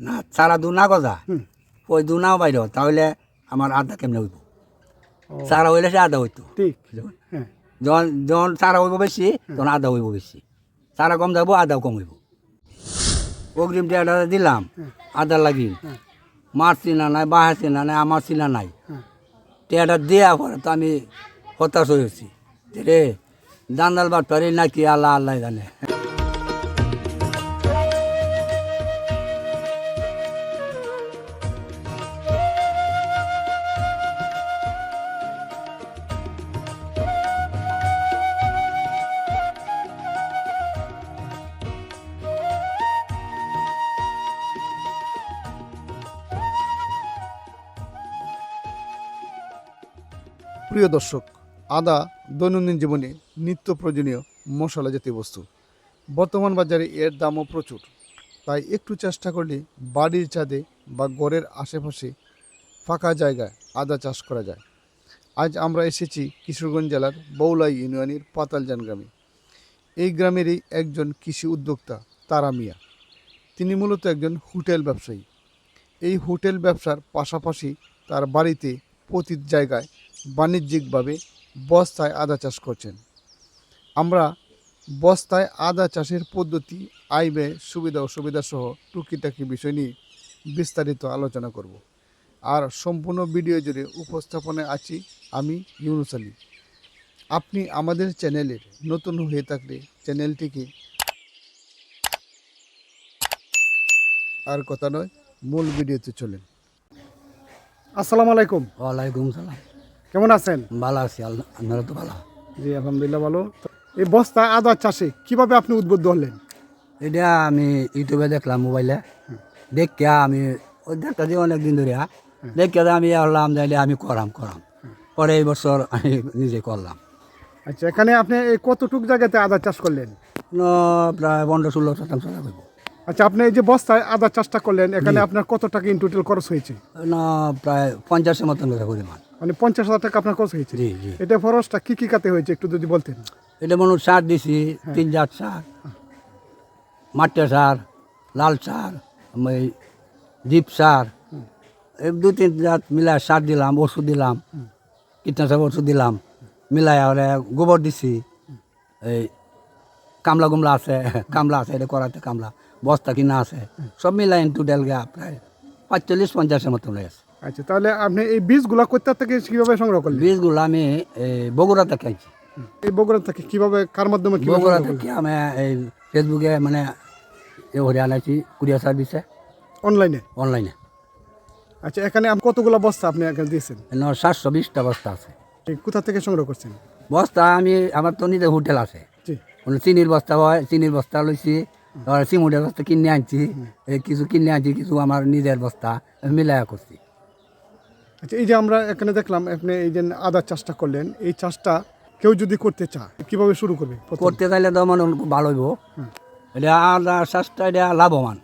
না সারা দু না গজা ওই দু নাও বাইর তাহলে আমার আধা কেমনে হইব? সারা হইলে সে আধা হইতো। হ্যাঁ। যখন যখন সারা হইব বেশি তখন আধা হইব বেশি। সারা কম যাব আধাও কম হইব। অগ্রিম টিয়াটা দিলাম আধা লাগি মার চিনা নাই বাহার চিনা নাই আমার চিনা নাই। হ্যাঁ। টিয়াটা দেওয়া পরে তো আমি হতাশ হয়েছি রে দান্দাল বাট পারি নাকি আল্লাহ আল্লাহ জানে। প্রিয় দর্শক, আদা দৈনন্দিন জীবনে নিত্য প্রয়োজনীয় মশলা জাতীয় বস্তু। বর্তমান বাজারে এর দামও প্রচুর। তাই একটু চেষ্টা করলে বাড়ির ছাদে বা ঘরের আশেপাশে ফাঁকা জায়গায় আদা চাষ করা যায়। আজ আমরা এসেছি কিশোরগঞ্জ জেলার বৌলাই ইউনিয়নের পাতালজান গ্রামে। এই গ্রামেরই একজন কৃষি উদ্যোক্তা তারা মিয়া। তিনি মূলত একজন হোটেল ব্যবসায়ী। এই হোটেল ব্যবসার পাশাপাশি তার বাড়িতে প্রতি জায়গায় বাণিজ্যিকভাবে বস্তায় আদা চাষ করছেন। আমরা বস্তায় আদা চাষের পদ্ধতি আয় ব্যয় সুবিধা অসুবিধা সহ টুকিটাকি বিষয় নিয়ে বিস্তারিত আলোচনা করব। আর সম্পূর্ণ ভিডিও জুড়ে উপস্থাপনায় আছি আমি ইউনুস আলী। আপনি আমাদের চ্যানেলের নতুন হয়ে থাকলে চ্যানেলটিকে আর কথা নয় মূল ভিডিওতে চলেন। আসসালামু আলাইকুম। ওয়ালাইকুম সালাম। কেমন আছেন? ভালো আছি আপনারা তো ভালো? জি আলহামদুলিল্লাহ ভালো। এই বস্তা আদা চাষে কীভাবে আপনি উদ্বুদ্ধ হলেন? এটা আমি ইউটিউবে দেখলাম মোবাইলে। দেখিয়া আমি ওই দেখতে যে অনেক দিন ধরে দেখিয়া আমি হলাম যাইলে আমি করাম করাম। পরে এই বছর আমি নিজে করলাম। আচ্ছা এখানে আপনি এই কতটুক জায়গাতে আদা চাষ করলেন? প্রায় পনেরো ষোলো শতাংশ আচ্ছা আপনি এই যে বস্তায় আদা চাষটা করলেন এখানে আপনার কত টাকা ইন টোটাল খরচ হয়েছে? না প্রায় পঞ্চাশের মতন করে পরিমাণ। মানে পঞ্চাশ হাজার টাকা আপনার খরচ হয়েছে। এটা খরচটা কি কি কাতে হয়েছে একটু যদি বলতেন? এটা মনে সার দিছি তিন জাত সার। মাটিয়া সার লাল সার এই জিপ সার এই দু তিন জাত মিলাই সার দিলাম ওষুধ দিলাম কীটনাশক ওষুধ দিলাম মিলাই আর গোবর দিছি এই কামলা গুমলা আছে কামলা আছে এটা করাতে কামলা বস্তা কিনা আছে সব মিলাই টোটাল গা প্রায় পাঁচচল্লিশ পঞ্চাশের মতন রয়েছে আচ্ছা তাহলে আপনি এই বীজগুলা কোথা থেকে কীভাবে সংগ্রহ করলেন? বীজগুলো আমি বগুড়া থেকে আনছি। এই বগুড়া থেকে কীভাবে কার মাধ্যমে বগুড়া থেকে আমি এই ফেসবুকে মানে এ করে আনাইছি কুরিয়ার সার্ভিসে। অনলাইনে? অনলাইনে। আচ্ছা এখানে আপ- কতগুলো বস্তা আপনি এখানে দিয়েছেন? সাতশো বিশটা বস্তা আছে। কোথা থেকে সংগ্রহ করছেন? বস্তা আমি আমার তো নিজের হোটেল আছে। চিনির বস্তা হয় চিনির বস্তা লইছি সিমুটের বস্তা কিনে আনছি কিছু কিনে আনছি কিছু আমার নিজের বস্তা মিলায়া করছি। আচ্ছা এই যে আমরা এখানে দেখলাম আপনি এই যে আদার চাষটা করলেন এই চাষটা কেউ যদি করতে চায় কীভাবে শুরু করবে করতে চাইলে তো মানে ভালো হইব। এটা আদা চাষটা এটা লাভবান।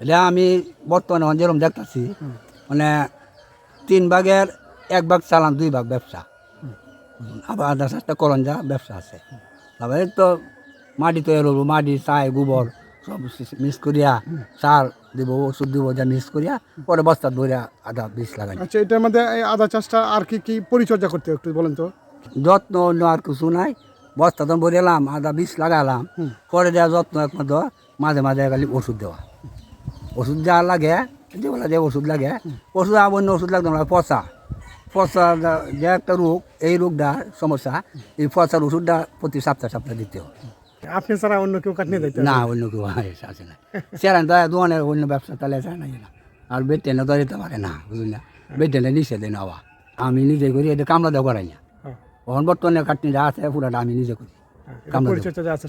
এটা আমি বর্তমানে যেরকম দেখতেছি মানে তিন ভাগের এক ভাগ চালান দুই ভাগ ব্যবসা। আবার আদা চাষটা করন যা ব্যবসা আছে। তারপরে তো মাটি তৈরি করব মাটি চাই গোবর। সব মিক্স করিয়া সার দিব ওষুধ দিব যা মিক্স করিয়া পরে বস্তা ধরিয়া আদা বীজ লাগাই। আচ্ছা এটার মধ্যে এই আদা চাষটা আর কি কি পরিচর্যা করতে হবে একটু বলেন তো? যত্ন অন্য আর কিছু নাই। বস্তা তো ভরিলাম আদা বীজ লাগালাম। পরে দেওয়া যত্ন একমাত্র মাঝে মাঝে খালি ওষুধ দেওয়া। ওষুধ দেওয়া লাগে যেগুলো যে ওষুধ লাগে। ওষুধ আর অন্য ওষুধ লাগতো না পচা। পচা যে একটা রোগ এই রোগটা সমস্যা এই পচার ওষুধটা প্রতি সপ্তাহে সপ্তাহে দিতে হয়। আপনি ছাড়া অন্য কেউ কাটনি দিতে না অন্য কেউ আছে না। সেরান তো দোকানের অন্য ব্যবসা তাহলে যায় না না। আর বেটেনে তো দিতে পারে না বুঝলি না? বেটেনে নিষেধ নেওয়া। আমি নিজে করি এটা কামলা দেওয়া করাই না। এখন বর্তমানে কাটনি যা আছে পুরাটা আমি নিজে করি। কামড়া দেবো। পরিচর্যা যা আছে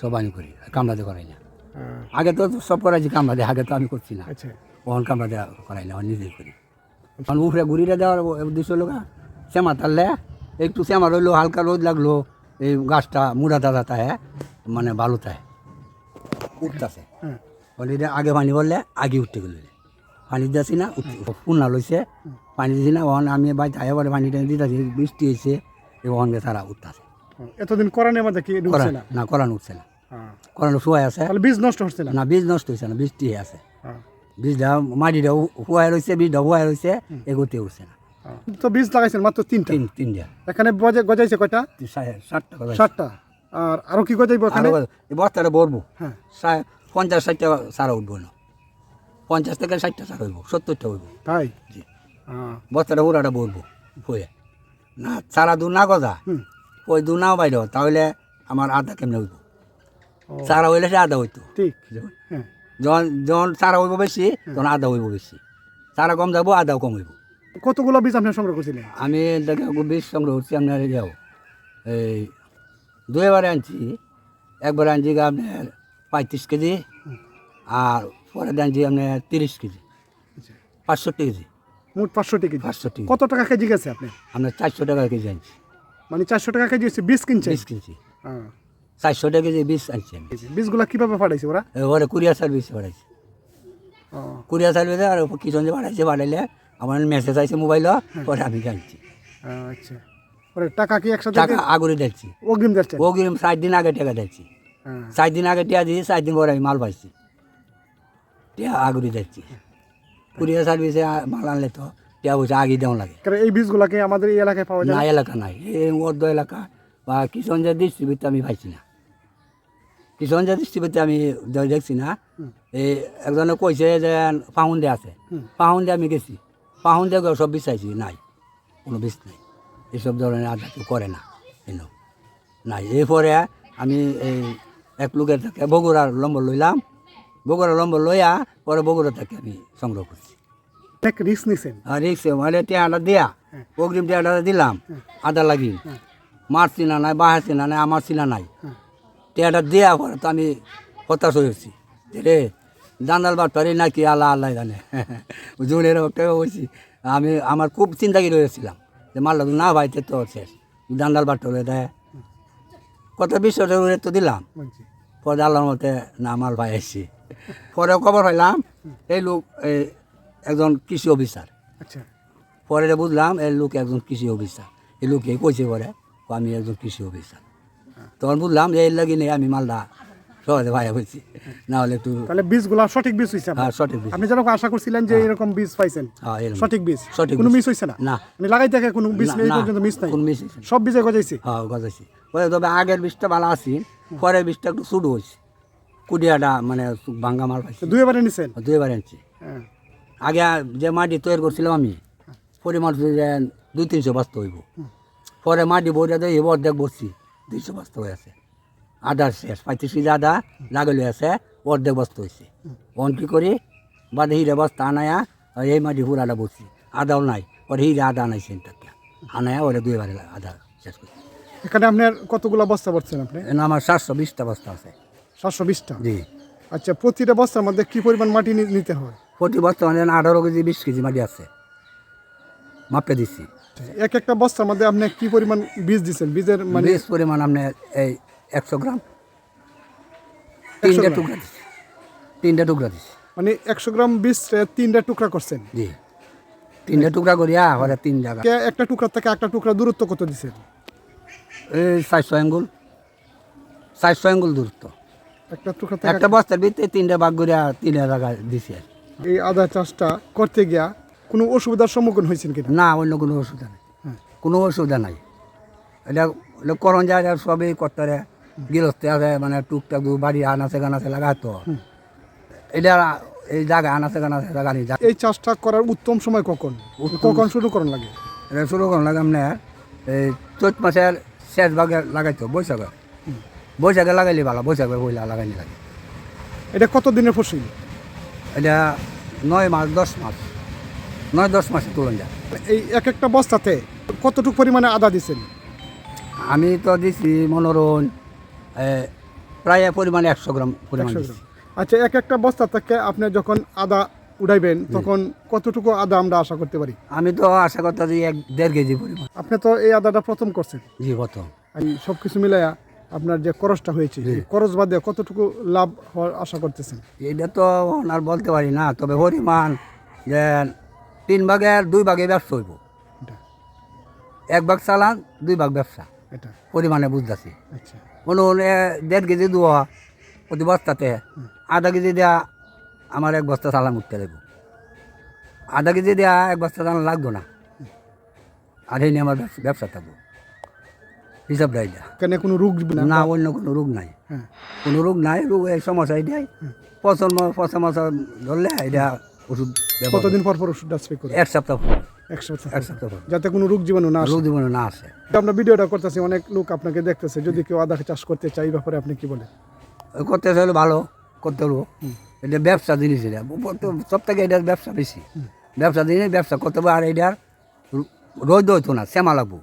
সব আমি করি কামলা দিয়ে করাই না। হ্যাঁ, আগে তো সব করাইছি কামলা দিয়ে আগে তো আমি করছি না। আচ্ছা। ওখান কামলা দেওয়া করাই না নিজেই করি। কারণ উপরে ঘুরিটা দেওয়ার হলো গা, শ্যামা তাহলে একটু শ্যামা রইল হালকা রোদ লাগল এই গাছটা মুড়া দাদা তাহে মানে ভালো তাহে উঠতেছে। হ্যাঁ। বলে এটা আগে পানি বললে আগে উঠতে গেল। পানি দিয়েছি না পুনা লইছে পানি দিছি না ওখানে আমি বাড়িতে আয় পরে পানিটা দিতেছি বৃষ্টি হয়েছে ওখানে তারা উঠতেছে। এতদিন করানোর মধ্যে কি না? না করান উঠছে না। হ্যাঁ। করানো শুয়াই আছে। তাহলে বীজ নষ্ট হচ্ছে না? না বীজ নষ্ট হয়েছে না বৃষ্টি টিয়ে আছে হ্যাঁ। বীজটা মাটিটা হুয়াই রয়েছে বীজটা হুয়াই রয়েছে এগোতে উঠছে না। হ্যাঁ। তো বীজ লাগাইছেন মাত্র তিনটা? তিন তিনটা। এখানে গজে- গজাইছে কয়টা? ষাট- ষাট টাকা ষাটটা আর আরও কি গজাইবো এখানে? বস্তাটা ভরবো। হ্যাঁ। পঞ্চাশ ষাটটা সারা উঠবো না। পঞ্চাশ থেকে ষাটটা সারা হইব সত্তরটা হইব তাই? জি। হ্যাঁ বস্তাটা ওরাটা ভরবো হয়ে না সারা দূর না গজা। ওই দু নাও বাইর তাহলে আমার আধা কেমনে হইব সারা হইলে সে আধা হইতো। ঠিক। হ্যাঁ। যখন যখন সারা হইব বেশি তখন আধা হইব বেশি। সারা কম যাব আধাও কম হইব। কতগুলো বীজ আপনি সংগ্রহ করছিলেন? আমি দেখে বিশ সংগ্রহ করছি আপনার যাও এই দুইবারে আনছি একবার আনছি গা আপনার পঁয়ত্রিশ কেজি আর পরে আনছি আপনার তিরিশ কেজি আচ্ছা। পাঁচষট্টি কেজি। মোট পাঁচশোটি কেজি। পাঁচষট্টি কত টাকা কেজি গেছে আপনি? আপনার চারশো টাকা কেজি আনছি। মানে চারশো টাকা কেজি হচ্ছে বীজ কিনছে বিশ কিনছি। হ্যাঁ। চারশো টাকা কেজি বিশ আনছি আমি। বীজগুলা কীভাবে পাঠাইছে ওরা? এবারে কুরিয়ার সার্ভিস বাড়াইছি ও, কুরিয়ার সার্ভিসে আর যে বাড়াইছে বাড়াইলে আমার মেসেজ আইছে মোবাইল পরে আমি জানছি। আচ্ছা। টাকা কি একসাথে টাকা আগুরে দিচ্ছি অগ্রিম সাত দিন আগে টাকা দিচ্ছি হ্যাঁ। দিন আগে টিয়া দিয়েছি দিন পরে আমি মাল পাইছি। টিয়া আগুরি যাচ্ছি কুরিয়ার সার্ভিসে মাল আনলে তো টিয়া পয়সা আগে দেওয়া লাগে। এই বীজগুলাকে আমাদের এই এলাকায় পাওয়া যায়? না না। এলাকা নাই। এই অর্ধ এলাকা বা কিষণজা ডিস্ট্রিবিউটর আমি পাইছি না। কিষণজা ডিস্ট্রিবিউটর আমি দেখছি না। এই একজনে কইছে যে পাহুন্দে আছে। পাহুন্দে আমি গেছি। পাহুন্দে গিয়ে সব বিচাইছি নাই কোনো বিষ নাই। এসব ধরনের আদা কেউ করে না এনো নাই এরপরে আমি এই এক লোকের থেকে বগুড়ার লম্বর লইলাম। বগুড়ার লম্বর লইয়া পরে বগুড়া থেকে আমি সংগ্রহ করছি। রিস্ক নিছেন। রিক্সে মানে টিয়াটা দিয়া অগ্রিম টিয়াটা দিলাম আদা লাগি মারছি না নাই বাহাছি না নাই আমার চিনা নাই। টিয়াটা দেওয়া পরে তো আমি হতাশ হয়েছি রে জানাল না কি আল্লাহ আল্লাহ জানে। জোরের একটা বলছি আমি আমার খুব চিন্তাগি রয়েছিলাম যে মারলা না ভাইতে তো শেষ। জান্দাল বাটরে দেয় কত বিশ্বটা তো দিলাম। পরে আল্লাহর মতে না মাল ভাই আসছি পরে খবর পাইলাম এই লোক এই একজন কৃষি অফিসার। আচ্ছা। পরে বুঝলাম এই লোক একজন কৃষি অফিসার। এই লোকে কইছে পরে আমি একজন কৃষি অফিসার। তখন বুঝলাম যে এই লাগি নেই আমি মালদা সহজে ভাই হয়েছি না হলে একটু তাহলে বীজগুলা সঠিক বীজ আপনার? হ্যাঁ সঠিক বুঝি। আপনি যেরকম আশা করছিলেন যে এরকম বীজ পাইছেন হ্যাঁ, সঠিক বীজ সঠিক কোনো বীজ। মিস হয়েছে না? না। আমি লাগাই দেখে কোনো বীজ না, এই না, পর্যন্ত মিস নাই। কোনো না। সব বীজে গজাইছে? হ্যাঁ গজাইছি। পরে তবে আগের বীজটা ভালো আছি পরের বীজটা একটু শুরু হয়েছে কুডিয়াটা মানে ভাঙ্গা মাল পাইছি। দুইবারে নিছেন? দুইবার আনছি হ্যাঁ। আগে যে মাটি তৈরি করছিলাম আমি পরিমাণ দুই তিনশো বস্তা হইব। পরে মাটি বইটা দিয়ে এবার অর্ধেক বসছি দুইশো বস্তা হয়ে আছে। আদার শেষ কেজি আদা লাগালে আছে অর্ধেক বস্তা হয়েছে অন কি করি? বাদে হিরে বস্তা আনায়া এই মাটি পুরাটা বসছি আদাও নাই ওরে হিরে আদা আনাইছে তাকে। আনায়া ওরে দুইবারে আদা শেষ করছি এখানে আপনার কতগুলা বস্তা পড়ছেন আপনি? আমার সাতশো বিশটা বস্তা আছে। সাতশো বিশটা? জি। আচ্ছা প্রতিটা বস্তার মধ্যে কি পরিমাণ মাটি নিতে হয়? প্রতি বস্তা মানে আঠারো কেজি বিশ কেজি মাটি আছে। মাপে দিচ্ছি এক একটা বস্তার মধ্যে আপনি কি পরিমাণ বীজ দিচ্ছেন বীজের মানে বেশ পরিমাণ আপনি এই একশো গ্রাম। তিনটা টুকরা দিচ্ছি তিনটা টুকরা দিচ্ছি মানে একশো গ্রাম বীজ এ, তিনটা টুকরা করছেন? জি। তিনটা টুকরা করিয়া ওরা তিন জায়গা। একটা টুকরা থেকে একটা টুকরা দূরত্ব কত দিচ্ছেন এই চারশো আঙ্গুল। চারশো আঙ্গুল দূরত্ব। একটা টুকরা একটা বস্তার ভিতরে তিনটা ভাগ করিয়া তিন জায়গা দিছি আর এই আদা চাষটা করতে গিয়া কোনো অসুবিধার সম্মুখীন হয়েছেন কিনা? না অন্য কোনো অসুবিধা নেই। হ্যাঁ। কোনো অসুবিধা নাই। এটা করণ যায় সবই করতে গৃহস্থ আছে মানে টুকটাক বাড়ি আনাচে গানাচে লাগাতো এটা এই জায়গা আনাচে গানাচে জায়গা নেই। এই চাষটা করার উত্তম সময় কখন? কখন শুরু করুন লাগে? এটা শুরু করুন লাগে আপনার এই চৈত মাসের শেষ ভাগে লাগাইতো বৈশাখে। বৈশাখে লাগাইলে ভালো বৈশাখে পয়লা লাগাইলে লাগে। এটা কত দিনের ফসল? এটা নয় মাস দশ মাস। নয় দশ মাসে তুলন যায়। এই এক একটা বস্তাতে কতটুকু পরিমাণে আদা দিচ্ছেন আমি তো দিছি মনোরণ এ, প্রায় পরিমাণে একশো গ্রাম পরিমাণ আচ্ছা এক একটা বস্তা থেকে আপনি যখন আদা উঠাইবেন তখন কতটুকু আদা আমরা আশা করতে পারি? আমি তো আশা করতে পারি এক দেড় কেজি পরিমাণ। আপনি তো এই আদাটা প্রথম করছেন। জি আর সব কিছু মিলাইয়া আপনার যে খরচটা হয়েছে খরচ বাদে কতটুকু লাভ হওয়ার আশা করতেছেন? এটা তো আর বলতে পারি না তবে পরিমাণ যে তিন ভাগের দুই ভাগে ব্যবসা হইব। এটা। এক ভাগ চালান দুই ভাগ ব্যবসা। এটা। পরিমাণে বুঝতেছি। আচ্ছা। কোনো এ দেড় কেজি দেওয়া প্রতি বস্তাতে আধা কেজি দেওয়া আমার এক বস্তা চালান উঠতে দেবো আধা কেজি দেওয়া এক বস্তা চালান লাগতো না। আর এই নিয়ে আমার ব্যবসা- থাকব। হিসাব দেয় না। এখানে কোনো রোগ না? না অন্য কোনো রোগ নাই। হ্যাঁ। কোনো রোগ নাই রোগ এই সমস্যা এটাই। পচন পচা মশা ধরলে এটা ওষুধ কতদিন পর পর ওষুধটা স্প্রে করে? এক সপ্তাহ পর, এক সপ্তাহ এক সপ্তাহ পর। যাতে কোনো রোগ জীবাণু না রোগ জীবনে না আসে। আমরা ভিডিওটা করতেছি অনেক লোক আপনাকে দেখতেছে। যদি কেউ আদা চাষ করতে চাই ব্যাপারে আপনি কি বলেন? করতে হলে ভালো করতে হলো। এটা ব্যবসা জিনিস এটা। সব থেকে এটা ব্যবসা বেশি। ব্যবসা জিনিস ব্যবসা করতে হবে। আর এটার রোদ হইতো না শ্যামা লাগবো।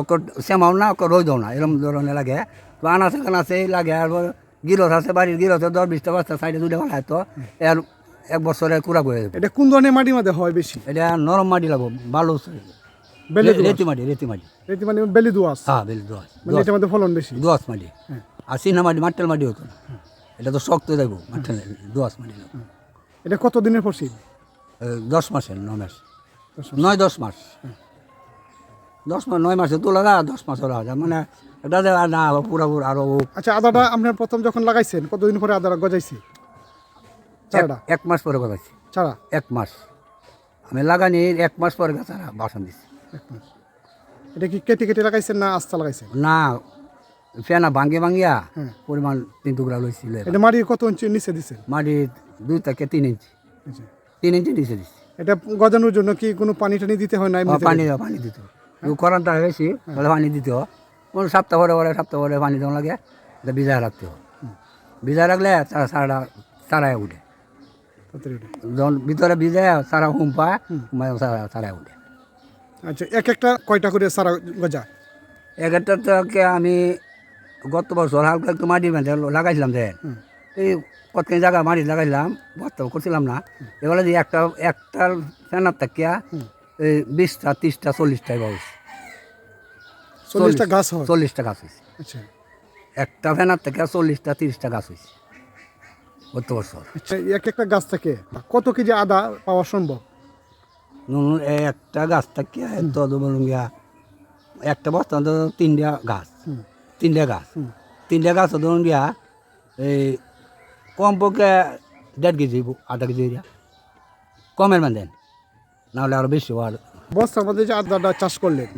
ওকে শ্যামাও না ওকে রোদও না এরকম ধরনের লাগে। তো আনাচে কানাচে লাগে। আর গিরস আছে বাড়ির গিরসে দশ বিশটা বস্তা সাইডে দুটো বানায় তো। এর এক বছরে কুড়া করে দেবে। এটা কোন ধরনের মাটির মধ্যে হয় বেশি? এটা নরম মাটি লাগবো বালু বেলে দোআঁশ। রেতি মাটি রেতি মাটি। মানে বেলি দোয়াশ হ্যাঁ বেলি দোয়াশ মানে এটার মধ্যে ফলন বেশি? দোয়াশ মাটি। হ্যাঁ। আর চিহ্না মাটি মাটেল মাটি হতো না। এটা তো শক্ত যাইব মাটেল দোয়াশ মাটি এটা কত দিনের ফসিল? এ, দশ মাসের নয় মাস। নয় দশ মাস। দশ মাস নয় মাসে তোলা যায় দশ মাস ওরা যায় মানে এটা না পুরা পুরা আরও আচ্ছা আদাটা আপনার প্রথম যখন লাগাইছেন কতদিন পরে আদাটা গজাইছে? চারাটা এক- মাস পরে কথাছি চারা এক মাস। আমি লাগানি এক মাস পরে গাছ বাসন দিছি। এক মাস। এটা কি কেটে কেটে লাগাইছেন না আস্তা লাগাইছেন? না ফেনা ভাঙ্গে ভাঙ্গিয়া হ্যাঁ। পরিমাণ তিন টুকরা লইছিল এটা মাটির কত ইঞ্চি নিচে দিছেন? মাটি দুই থেকে তিন ইঞ্চি। আচ্ছা। তিন ইঞ্চি নিচে দিচ্ছি এটা গজানোর জন্য কি কোনো পানি টানি দিতে হয় না? পানি পানি দিত করানটা হয়েছি তাহলে পানি দিতে হয়। কোন সপ্তাহ পরে পরে সপ্তাহ পরে পানি দেওয়া লাগে এটা ভিজায় রাখতে হয়। ভিজায় রাখলে সারা সারাটা সারায় উঠে। যখন ভিতরে ভিজায় সারা হুম। পায় সারা উঠে আচ্ছা এক একটা কয়টা করে সারা গজা? এক একটা থেকে আমি গত বছর হালকা একটু মধ্যে লাগাইছিলাম যে। এই কতখানি জায়গা মাটি লাগাইলাম বস্তা করছিলাম না। এবারে যে একটা একটার ফ্যানার থাকিয়া এই বিশটা তিরিশটা চল্লিশটা এবার হয়েছে। চল্লিশটা গাছ চল্লিশটা গাছ হয়েছে আচ্ছা। একটা ফ্যানার থেকে চল্লিশটা তিরিশটা গাছ হয়েছে গত বছর আচ্ছা এক একটা গাছ থেকে কত কেজি আদা পাওয়া সম্ভব? একটা গাছ থেকে তো ধরুন গিয়া একটা বস্তা তো তিনটা গাছ তিনটা গাছ। তিনটা গাছ ধরুন গিয়া এই কমপক্ষে দেড় কেজি আধা কেজি কমের মানে দেন নাহলে আরও বেশি আর বস্তার মধ্যে যে আদাটা চাষ করলেন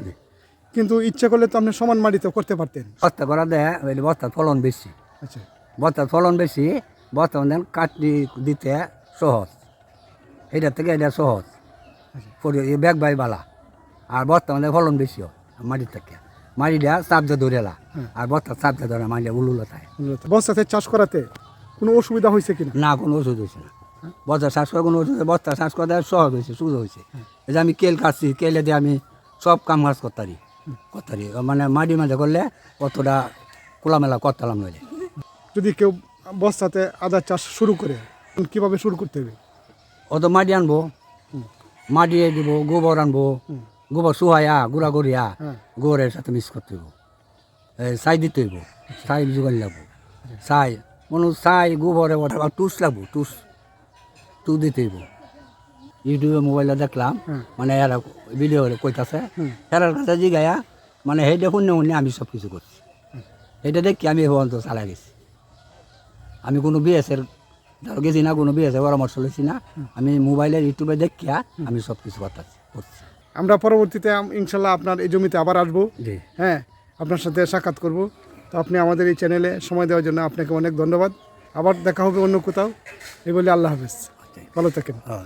কিন্তু ইচ্ছে করলে তো আপনি সমান মাটিতে করতে পারতেন। বস্তা করা দেয় বস্তার ফলন বেশি। আচ্ছা। বস্তার ফলন বেশি বস্তা দেন কাটি দিতে সহজ। এটা থেকে এটা সহজ। ব্যাগ বাই বালা। আর বর্তমানে মানে ফলন বেশি হয় মাটির থেকে। মাটি দেয়া চাপতে ধরেলা আর বস্তা চাপতে ধরে মাটিটা উলুলো থাকে বস্তাতে চাষ করাতে কোনো অসুবিধা হয়েছে কি না কোনো ওষুধ হয়েছে না। বস্তা চাষ করা কোনো ওষুধ বস্তা চাষ করা সহজ হয়েছে সুযোগ হয়েছে। এই যে আমি কেল কাটছি কেলে দিয়ে আমি সব কাম কাজ করতারি। করতারি। মানে মাটি মাঝে করলে অতটা খোলামেলা করতালাম নইলে। যদি কেউ বস্তাতে আদা চাষ শুরু করে। কীভাবে শুরু করতে হবে? অত মাটি আনব মাটি দিব গোবর আনব গোবর সুহায়া গুড়া করিয়া হ্যাঁ। গোবরের সাথে মিক্স করতে হইব। ছাই দিতে হইব ছাই যোগান লাগবো। ছাই কোনো ছাই গোবরে ওঠা টুস লাগবো টুস টু দিতে হইব। ইউটিউবে মোবাইলে দেখলাম মানে এরা ভিডিও কইতাছে এরার কাছে জিগায়া মানে সেইটা শুনে শুনে আমি সব কিছু করছি এটা দেখি আমি পর্যন্ত চালা গেছি। আমি কোনো বিএসের ধরো গেছি না কোনো বিএসের পরামর্শ লইছি না আমি মোবাইলের ইউটিউবে দেখিয়া আমি সব কিছু কথা করছি। আমরা পরবর্তীতে ইনশাল্লাহ আপনার এই জমিতে আবার আসব। জি। হ্যাঁ আপনার সাথে সাক্ষাৎ করব। তো আপনি আমাদের এই চ্যানেলে সময় দেওয়ার জন্য আপনাকে অনেক ধন্যবাদ। আবার দেখা হবে অন্য কোথাও। এই বলে আল্লাহ হাফেজ। ভালো থাকেন। হ্যাঁ